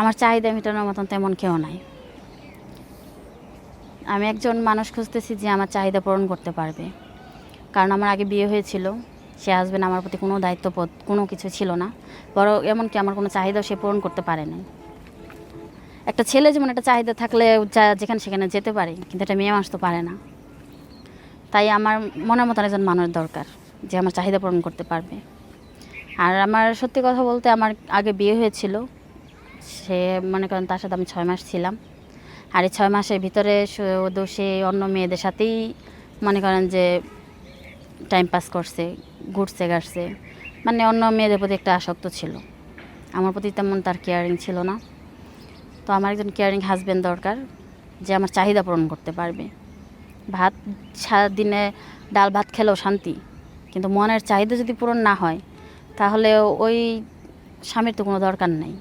আমার চাহিদা মেটানোর মতন তেমন কেউ নাই। আমি একজন মানুষ খুঁজতেছি যে আমার চাহিদা পূরণ করতে পারবে। কারণ আমার আগে বিয়ে হয়েছিল, সে হাজবেন্ড আমার প্রতি কোনো দায়িত্ববোধ, কোনো কিছু ছিল না। বড় এমনকি আমার কোনো চাহিদাও সে পূরণ করতে পারে নাই। একটা ছেলে যেমন একটা চাহিদা থাকলে যেখানে সেখানে যেতে পারে, কিন্তু একটা মেয়ে মানুষ তো পারে না। তাই আমার মনের মতন একজন মানুষ দরকার যে আমার চাহিদা পূরণ করতে পারবে। আর আমার সত্যি কথা বলতে আমার আগে বিয়ে হয়েছিল সে, মনে করেন তার সাথে আমি ছয় মাস ছিলাম। আর এই ছয় মাসের ভিতরে শুধু সে অন্য মেয়েদের সাথেই মনে করেন যে টাইম পাস করছে, ঘুরছে গাড়ছে মানে অন্য মেয়েদের প্রতি একটা আসক্ত ছিল। আমার প্রতি তেমন তার কেয়ারিং ছিল না। তো আমার একজন কেয়ারিং হাজব্যান্ড দরকার, যে আমার চাহিদা পূরণ করতে পারবে। ভাত সারাদিনে ডাল, ভাত খেলেও শান্তি। কিন্তু মনের চাহিদা যদি পূরণ না হয়, তাহলে ওই স্বামীর তো কোনো দরকার নেই।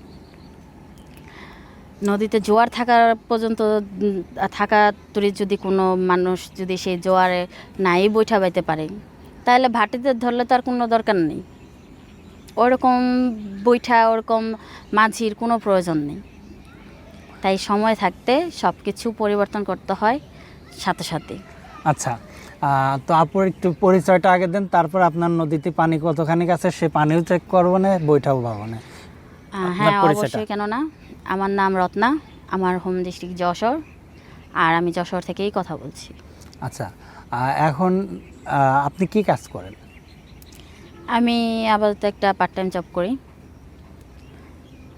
নদীতে জোয়ার থাকার পর্যন্ত থাকা তুরি যদি কোনো মানুষ যদি সেই জোয়ারে নাই বৈঠা বাইতে পারে তাহলে ভাটিতে ধরলে তার কোনো দরকার নেই। ওরকম বৈঠা ওরকম মাঝির কোনো প্রয়োজন নেই। তাই সময় থাকতে সব কিছু পরিবর্তন করতে হয় সাথে সাথে। আচ্ছা তো আপুর একটু পরিচয়টা আগে দেন তারপর আপনার নদীতে পানি কতখানি আছে সে পানিও চেক করব না বৈঠাও পাবো না। হ্যাঁ অবশ্যই কেন না আমার নাম রত্না আমার হোম ডিস্ট্রিক্ট যশোর আর আমি যশোর থেকেই কথা বলছি। আচ্ছা এখন আপনি কি কাজ করেন? আমি আপাতত একটা পার্ট টাইম জব করি।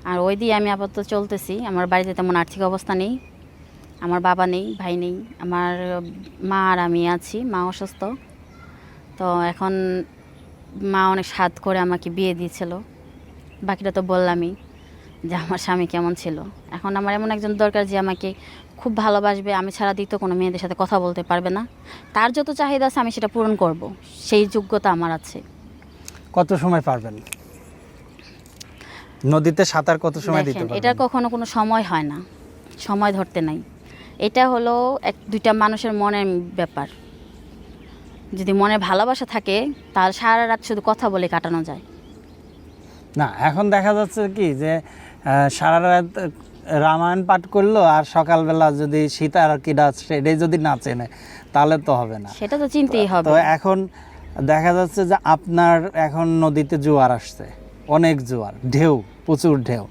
আর ওই দিয়ে আমি আপাতত চলতেছি। আমার বাড়িতে তেমন আর্থিক অবস্থা নেই। আমার বাবা নেই ভাই নেই। আমার মা আর আমি আছি মা অসুস্থ। তো এখন মা অনেক স্বাদ করে আমাকে বিয়ে দিয়েছিল। বাকিটা তো বললামই। যে আমার স্বামী কেমন ছিল। এখন আমার এমন একজন দরকার যে আমাকে খুব ভালোবাসবে আমি ছাড়া দ্বিতীয় কোনো মেয়েদের সাথে কথা বলতে পারবে না। তার যত চাহিদা আছে আমি সেটা পূরণ করব। সেই যোগ্যতা আমার আছে। কত সময় পারবেন? নদীতে সাঁতার কত সময় দিতে দেখেন পারবেন? এটা কখনো কোনো সময় হয় না। সময় ধরতে নাই। এটা হলো এক দুইটা মানুষের মনের ব্যাপার। যদি মনে ভালোবাসা থাকে তাহলে সারা রাত শুধু কথা বলে কাটানো যায়। না এখন দেখা যাচ্ছে কি যে সারা রাত রামায়ণ পাঠ করল আর সকালবেলা যদি সীতার কি ডাচ সেটাই যদি না চেনে তাহলে তো হবে না। সেটা তো চিনতেই হবে। তো এখন দেখা যাচ্ছে যে আপনার এখন নদীতে জোয়ার আসছে অনেক জোয়ার ঢেউ প্রচুর ঢেউ।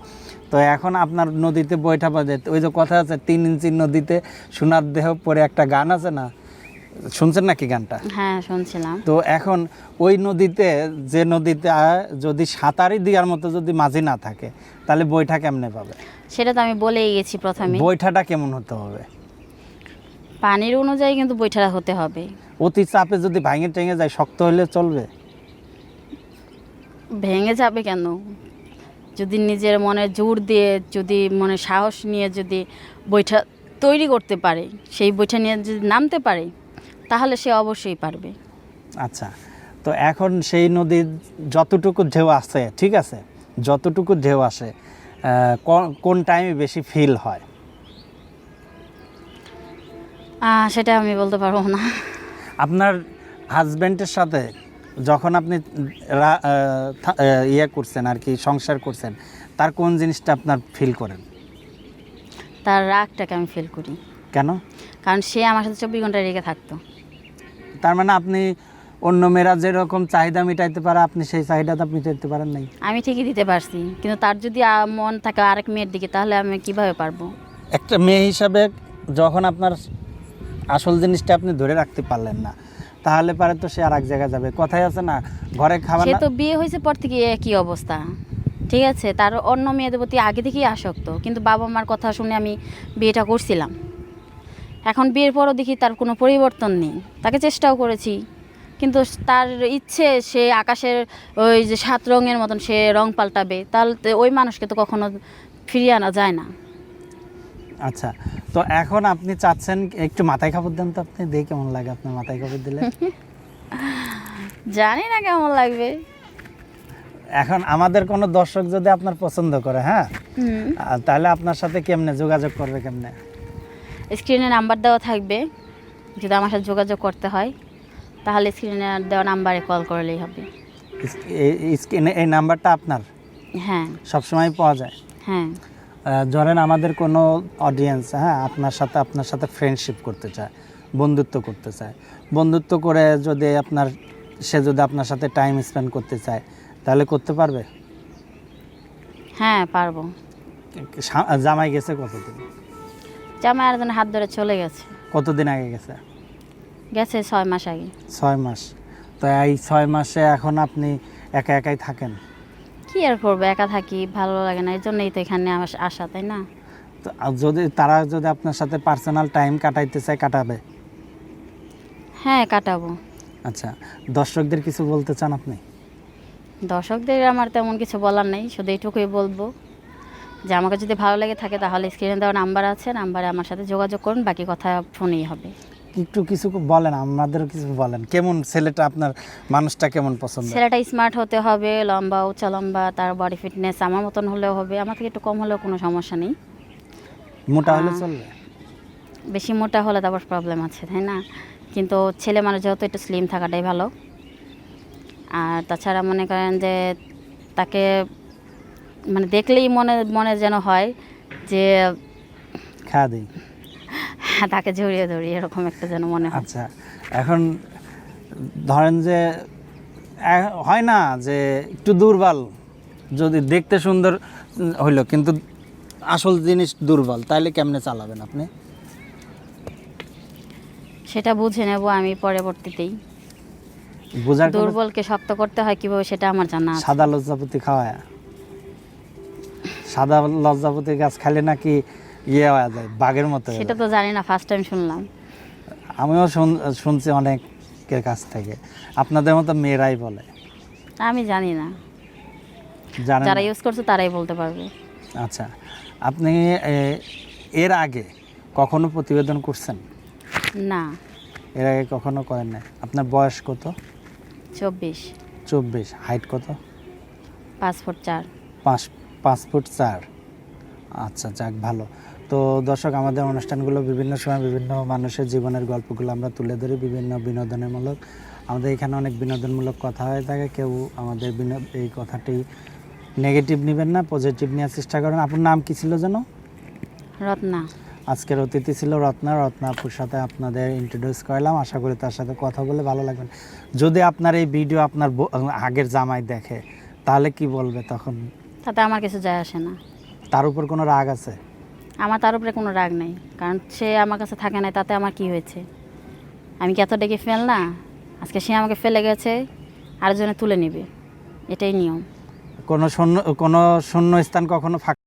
তো এখন আপনার নদীতে বৈঠা বাজে ওই যে কথা আছে তিন ইঞ্চি নদীতে সোনার দেহ পরে একটা গান আছে না? শুনছেন নাকি গানটা? হ্যাঁ শুনছিলাম। তো এখন ওই নদীতে যে নদীতে যদি সাঁতারই দেওয়ার মতো যদি মাঝি না থাকে তাহলে বৈঠা কেমনে পাবে? সেটা তো আমি বলেই গেছি প্রথমে। বৈঠাটা কেমন হতে হবে? পানির অনুযায়ী কিন্তু বৈঠারা হতে হবে। অতি চাপে যদি ভাঙে টেঙে যায় শক্ত হলে চলবে? ভেঙে যাবে কেন? যদি নিজের মনে জোর দিয়ে যদি মনে সাহস নিয়ে যদি বৈঠা তৈরি করতে পারে সেই বৈঠা নিয়ে যদি নামতে পারে তাহলে সে অবশ্যই পারবে। আচ্ছা তো এখন সেই নদীর যতটুকু ঢেউ আসে ঠিক আছে? যতটুকু ঢেউ আসে কোন- টাইমে বেশি ফিল হয়? সেটা আমি বলতে পারব না। আপনার হাজব্যান্ডের সাথে যখন আপনি ইয়ে করছেন আর কি সংসার করছেন তার কোন জিনিসটা আপনার ফিল করেন? তার রাগটাকে আমি ফিল করি। কেন? কারণ সে আমার সাথে চব্বিশ ঘণ্টা রেগে থাকতো। তার মানে আপনি অন্য মেয়েরা যেরকম চাহিদা মিটাইতে পারে আপনি সেই চাহিদাটা মিটাইতে পারেন নাই? আমি ঠিকই দিতে পারছি কিন্তু তার যদি মন থাকে আরেক মেয়ের দিকে তাহলে আমি কীভাবে পারব? একটা মেয়ে হিসাবে যখন আপনার আসল জিনিসটা আপনি ধরে রাখতে পারলেন না তাহলে পারে তো সে আর এক জায়গায় যাবে। কথাই আছে না ঘরে খাবার সে না তো বিয়ে হয়েছে পর থেকে একই অবস্থা। ঠিক আছে তার অন্য মেয়েদের প্রতি আগে থেকেই আসক্ত কিন্তু বাবা মার কথা শুনে আমি বিয়েটা করছিলাম। এখন বিয়ের পরও দেখি তার কোনো পরিবর্তন নেই। তাকে চেষ্টাও করেছি। কিন্তু তার ইচ্ছে সে আকাশের ওই যে সাত রঙের মতন সে রং পাল্টাবে তাহলে তো ওই মানুষকে তো কখনো ফিরিয়ে আনা যায় না। আচ্ছা তো এখন আপনি চাচ্ছেন একটু মাথায় কাপড় দেন তো আপনি দেখে কেমন লাগে আপনার মাথায় কাপড় দিলে। জানি না কেমন লাগবে। এখন আমাদের কোনো দর্শক যদি আপনার পছন্দ করে হ্যাঁ? তাহলে আপনার সাথে কেমনে যোগাযোগ করবে কেমনে? স্ক্রিনে নাম্বার দেওয়া থাকবে যদি আমার সাথে যোগাযোগ করতে হয় তাহলে স্ক্রিনে দেওয়া নাম্বারে কল করলেই হবে। স্ক্রিনে এই নাম্বারটা আপনার? হ্যাঁ। সবসময় পাওয়া যায়? হ্যাঁ। ধরেন আমাদের কোনো অডিয়েন্স হ্যাঁ আপনার সাথে আপনার সাথে ফ্রেন্ডশিপ করতে চায় বন্ধুত্ব করতে চায়। বন্ধুত্ব করে যদি আপনার সে যদি আপনার সাথে টাইম স্পেন্ড করতে চায় তাহলে করতে পারবে? হ্যাঁ পারব। জামাই গেছে কতদিন? জামাই আর হাত ধরে চলে গেছে। কতদিন আগে গেছে? গেছে ছয় মাস আগে। ছয় মাস। তো এই ছয় মাসে এখন আপনি একা একাই থাকেন? কি আর করব একা থাকি ভালো লাগে না এই জন্যই তো এখানে আমার আসা তাই না? তো যদি তারা যদি আপনার সাথে পার্সোনাল টাইম কাটাইতে চায় কাটাবে? হ্যাঁ কাটাবো। আচ্ছা দর্শকদের কিছু বলতে চান আপনি? দর্শকদের আমার তেমন কিছু বলার নেই শুধু এইটুকুই বলব। যে আমাকে যদি ভালো লেগে থাকে তাহলে স্ক্রিনে দেওয়া নাম্বার আছে নাম্বারে আমার সাথে যোগাযোগ করুন বাকি কথা ফোনেই হবে। একটু কিছু বলেন আমাদেরও কিছু বলেন। কেমন ছেলেটা আপনার মানুষটা কেমন পছন্দ? ছেলেটা স্মার্ট হতে হবে লম্বা উঁচা লম্বা তার বডি ফিটনেস আমার মতন হলেও হবে। আমার থেকে একটু কম হলেও কোনো সমস্যা নেই। মোটা হলে চলবে? বেশি মোটা হলে তারপর প্রবলেম আছে তাই না? কিন্তু ছেলে মানুষ যেহেতু একটু স্লিম থাকাটাই ভালো। আর তাছাড়া মনে করেন যে তাকে মানে দেখলেই মনে মনে যেন হয় যে খাওয়া দিই। তাকে জড়িয়ে ধরি এরকম একটা যেন মনে হয়। আচ্ছা এখন ধরেন যে হয় না যে একটু দুর্বল যদি দেখতে সুন্দর হইল কিন্তু আসল জিনিস দুর্বল তাইলে কেমনে চালাবেন আপনি? সেটা বুঝে নেব আমি পরবর্তীতেই। দুর্বলকে শক্ত করতে হয় কীভাবে সেটা আমার জানা সাদা লজ্জাপতি খাওয়ায়। সাদা লজ্জাপতি গাছ খাইলে নাকি ইয়ে হয়ে যায় বাঘের মতো সেটা তো জানি না ফার্স্ট টাইম শুনলাম। আমিও শুন- শুনছি অনেকের কাছ থেকে। আপনাদের মতো মেয়েরাই বলে। আমি জানি না। জানেন যারা ইউজ করছে তারাই বলতে পারবে। আচ্ছা আপনি এর আগে কখনো প্রতিবেদন করছেন? না। এর আগে কখনো করেন না আপনার বয়স কত? চব্বিশ। চব্বিশ। হাইট কত? পাঁচ ফুট চার। পাঁচ পাঁচ ফুট চার। আচ্ছা যাক ভালো। তো দর্শক আমাদের অনুষ্ঠানগুলো বিভিন্ন সময় বিভিন্ন মানুষের জীবনের গল্পগুলো আমরা তুলে ধরি বিভিন্ন বিনোদনমূলক। আমাদের এখানে অনেক বিনোদনমূলক কথা হয়ে থাকে। কেউ আমাদের এই কথাটি নেগেটিভ নেবেন না পজিটিভ নেওয়ার চেষ্টা করেন। আপনার নাম কি ছিল যেন? রত্না। আজকের অতিথি ছিল রত্না। রত্না আপুর সাথে আপনাদের ইন্ট্রোডিউস করলাম। আশা করি তার সাথে কথা বলে ভালো লাগবে। যদি আপনার এই ভিডিও আপনার আগের জামাই দেখে তাহলে কি বলবে তখন? তাতে আমার কিছু যায় আসে না। তার উপর কোনো রাগ আছে? আমার তার উপরে কোনো রাগ নেই কারণ সে আমার কাছে থাকে না তাতে আমার কি হয়েছে? আমি কি এত ডেকে ফেল না? আজকে সে আমাকে ফেলে গেছে আরেকজনে তুলে নেবে। এটাই নিয়ম। কোনো শূন্য কোনো শূন্য স্থান কখনো ফাঁকা